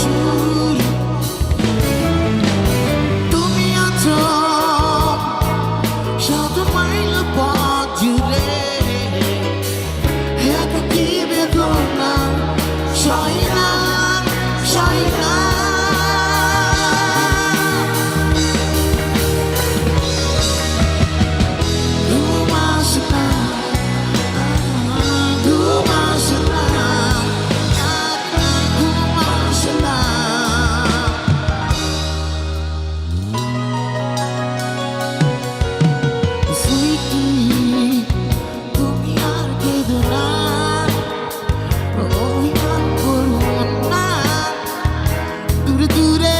সুর। তুমি আছো সাত মাইল পা to do that.